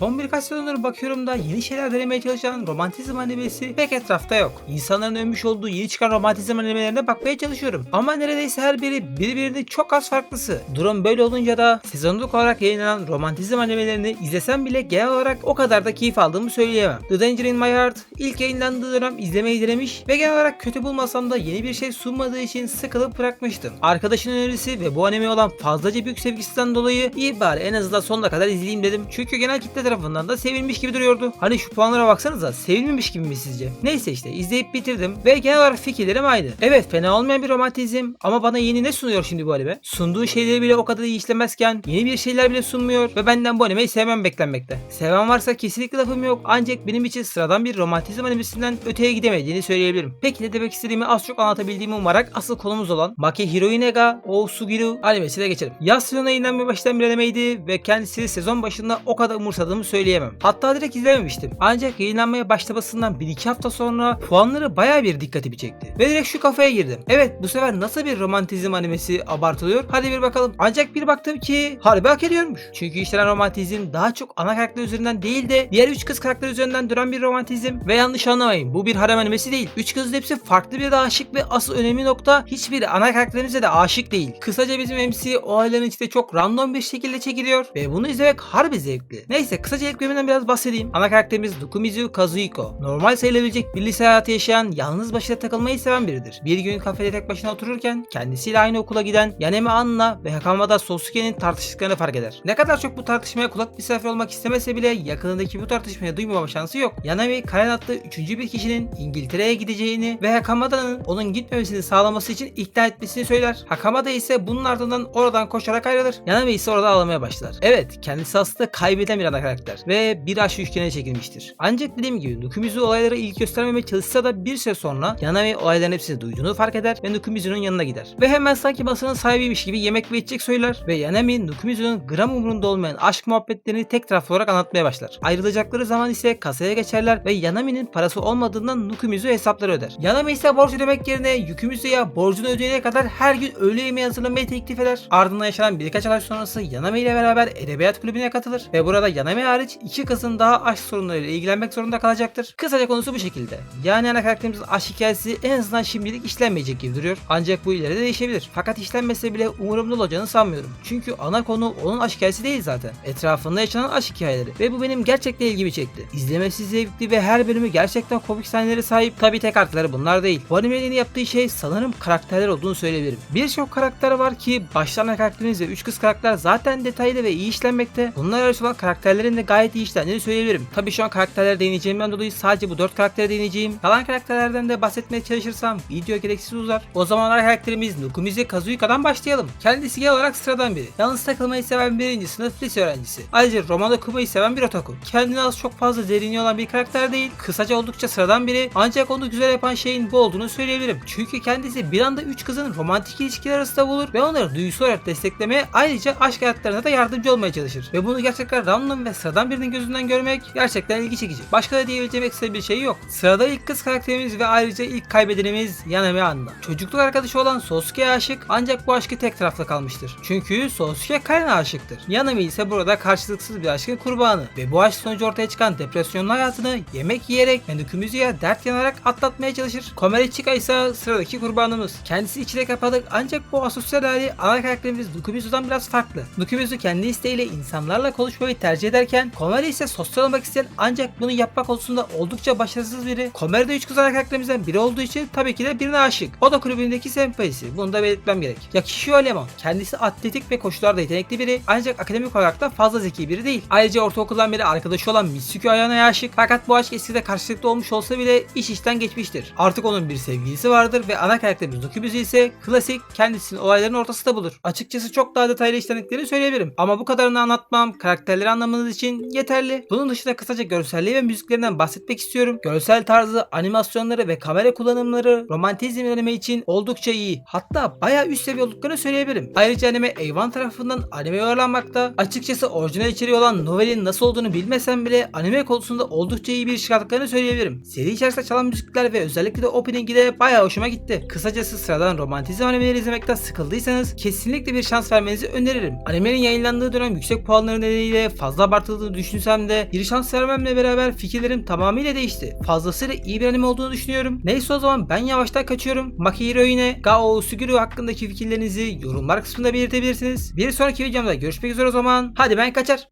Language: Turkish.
Son birkaç sezondur bakıyorum da yeni şeyler denemeye çalışan romantizm animesi pek etrafta yok. İnsanların övmüş olduğu yeni çıkan romantizm animelerine bakmaya çalışıyorum. Ama neredeyse her biri birbirinin çok az farklısı. Durum böyle olunca da sezonluk olarak yayınlanan romantizm animelerini izlesem bile genel olarak o kadar da keyif aldığımı söyleyemem. The Danger in My Heart ilk yayınlandığı dönem izlemeyi denemiş ve genel olarak kötü bulmasam da yeni bir şey sunmadığı için sıkılıp bırakmıştım. Arkadaşın önerisi ve bu anime olan fazlaca büyük sevgisinden dolayı iyi bari en azından sonuna kadar izleyeyim dedim. Çünkü genel kitle tarafından da sevilmiş gibi duruyordu. Hani şu puanlara baksanıza sevilmemiş gibi mi sizce? Neyse işte izleyip bitirdim ve genel olarak fikirlerim aynı. Evet fena olmayan bir romantizm ama bana yeni ne sunuyor şimdi bu anime? Sunduğu şeyleri bile o kadar iyi işlemezken yeni bir şeyler bile sunmuyor ve benden bu animeyi sevmem beklenmekte. Seven varsa kesinlikle lafım yok ancak benim için sıradan bir romantizm animesinden öteye gidemediğini söyleyebilirim. Peki ne demek istediğimi az çok anlatabildiğimi umarak asıl konumuz olan Maki Hiroine ga Osugiru animesine geçelim. Yaz sezonu yayınlanmaya başlayan bir animeydi ve kendisi sezon başında o kadar umursadığımı söyleyemem. Hatta direkt izlememiştim. Ancak yayınlanmaya başlamasından 1-2 hafta sonra puanları baya bir dikkatimi çekti. Ve direkt şu kafaya girdim. Evet bu sefer nasıl bir romantizm animesi abartılıyor? Hadi bir bakalım. Ancak bir baktım ki harbi hak ediyormuş. Çünkü işlenen romantizm daha çok ana karakter üzerinden değil de diğer 3 kız karakter üzerinden dönen bir romantizm. Ve yanlış anlamayın bu bir harem animesi değil. 3 kızın hepsi farklı bir aşık ve asıl önemli nokta hiçbir ana karakterimize de aşık değil. Kısaca bizim MC o ailenin içinde çok random bir şekilde çekiliyor ve bunu izlemek harbi zevkli. Neyse kısaca ilk bölümünden biraz bahsedeyim. Ana karakterimiz Dokumizu Kazuhiko. Normal sayılabilecek bir lise hayatı yaşayan, yalnız başına takılmayı seven biridir. Bir gün kafede tek başına otururken kendisiyle aynı okula giden Yaneme Anna ve Hakamada Sosuke'nin tartıştıklarını fark eder. Ne kadar çok bu tartışmaya kulak misafir olmak istemese bile yakınındaki bu tartışmaya duymama şansı yok. Yanami Karen adlı üçüncü bir kişinin İngiltere'ye gideceğini ve Hakamada'nın onun gitmemesini sağlaması için ikna etmesini söyler. Hakamada ise bunun ardından oradan koşarak ayrılır. Yanami ise orada ağlamaya başlar. Evet kendisi aslında kaybeden bir ana karakter ve bir aşk üçgene çekilmiştir. Ancak dediğim gibi Nukumizu olaylara ilgi göstermemeye çalışsa da bir süre sonra Yanami olayların hepsini duyduğunu fark eder ve Nukumizu'nun yanına gider. Ve hemen sanki masanın sahibiymiş gibi yemek ve içecek söyler ve Yanami Nukumizu'nun gram umurunda olmayan aşk muhabbetlerini tek taraflı olarak anlatmaya başlar. Ayrılacakları zaman ise kasaya geçerler ve Yanami'nin parası olmadığından Nukumizu hesapları öder. Yanami ise borç ödemek yerine Yukimizu'ya borcunu ödeyene kadar her gün öğle yemeği hazırlamayı teklif eder. Ardından yaşanan birkaç ay sonrası Yanami ile beraber edebiyat kulübüne katılır ve burada Yanami hariç iki kızın daha aşk sorunlarıyla ilgilenmek zorunda kalacaktır. Kısaca konusu bu şekilde. Yani ana karakterimizin aşk hikayesi en azından şimdilik işlenmeyecek gibi duruyor. Ancak bu ileride değişebilir. Fakat işlenmese bile umurumda olacağını sanmıyorum. Çünkü ana konu onun aşk hikayesi değil zaten. Etrafında yaşanan aşk hikayeleri. Ve bu benim gerçekten ilgimi çekti. İzlemesi zevkli ve her bölümü gerçekten komik sahneleri sahip. Tabi tek artıları bunlar değil. Bu animenin yaptığı şey sanırım karakterler olduğunu söyleyebilirim. Birçok karakter var ki başta ana karakterimiz ve 3 kız karakter zaten detaylı ve iyi işlenmekte. Bunlar arası olan karakterlerin de gayet iyi işlendiğini söyleyebilirim. Tabi şu an karakterlere değineceğimden dolayı sadece bu 4 karaktere değineceğim. Kalan karakterlerden de bahsetmeye çalışırsam video gereksiz uzar. O zaman karakterimiz Nukumize Kazuhika'dan başlayalım. Kendisi genel olarak sıradan biri. Yalnız takılmayı seven birinci sınıf lise öğrencisi. Ayrıca roman okumayı seven bir otaku. Kendine az çok fazla derinliği olan bir karakter değil. Kısaca oldukça sıradan biri. Ancak onu güzel yapan şeyin bu olduğunu söyleyebilirim. Çünkü kendisi bir anda 3 kızın romantik ilişkiler arasında bulur ve onları duygusal olarak desteklemeye ayrıca aşk hayatlarına da yardımcı olmaya çalışır. Ve bunu gerçekten random ve sıradan birinin gözünden görmek gerçekten ilgi çekici. Başka da diyebileceğim ekstra bir şey yok. Sırada ilk kız karakterimiz ve ayrıca ilk kaybedenimiz Yanami Anna. Çocukluk arkadaşı olan Sosuke'ye aşık ancak bu aşkı tek taraflı kalmıştır. Çünkü Sosuke Karen'e aşıktır. Yanami ise burada karşılıksız bir aşkın kurbanı ve bu aşk sonucu ortaya çıkan depresyonlu hayatını yemek yiyerek ve Nükümüzü'ye dert yanarak atlatmaya çalışır. Komeri Chika ise sıradaki kurbanımız. Kendisi içine kapadık ancak bu asosyal hali ana karakterimiz Nukumuzu'dan biraz farklı. Nukumuzu kendi isteğiyle insanlarla konuşmayı tercih ederken Komeri ise sosyal olmak isteyen ancak bunu yapmak konusunda oldukça başarısız biri. Komeri de üç kız ana karakterimizden biri olduğu için tabii ki de birine aşık. O da kulübündeki sempatisi. Bunu da belirtmem gerek. Yakishio Lemon. Kendisi atletik ve koşularda yetenekli biri ancak akademik olarak da fazla zeki biri değil. Ayrıca ortaokuldan beri arkadaşı olan Mitsuki Ayana'ya aşık fakat bu aşk eskide karşılıklı olmuş olsa bile iş işten geçmiştir. Artık onun bir sevgilisi vardır ve ana karakterimiz Nukubizu ise klasik kendisini olayların ortasında bulur. Açıkçası çok daha detaylı işlendiklerini söyleyebilirim. Ama bu kadarını anlatmam karakterleri anlamanız için yeterli. Bunun dışında kısaca görselliği ve müziklerinden bahsetmek istiyorum. Görsel tarzı, animasyonları ve kamera kullanımları romantizm anime için oldukça iyi. Hatta bayağı üst seviye olduklarını söyleyebilirim. Ayrıca anime Eyvan tarafından anime uyarlanmakta. Açıkçası orijinal içeriği olan novelin nasıl olduğunu bilmesem bile anime konusunda oldukça iyi bir iş yaptıklarını söyleyebilirim. Seri içerisinde çalan müzikler ve özellikle de opening'i de bayağı hoşuma gitti. Kısacası sıradan romantizm animeleri izlemekten sıkıldıysanız kesinlikle bir şans vermenizi öneririm. Animenin yayınlandığı dönem yüksek puanları nedeniyle fazla abartılı abartıldığını düşünsem de bir şans vermemle beraber fikirlerim tamamıyla değişti. Fazlasıyla iyi bir anime olduğunu düşünüyorum. Neyse o zaman ben yavaştan kaçıyorum. Makihiro yine Gao Suguru hakkındaki fikirlerinizi yorumlar kısmında belirtebilirsiniz. Bir sonraki videomda görüşmek üzere o zaman. Hadi ben kaçar.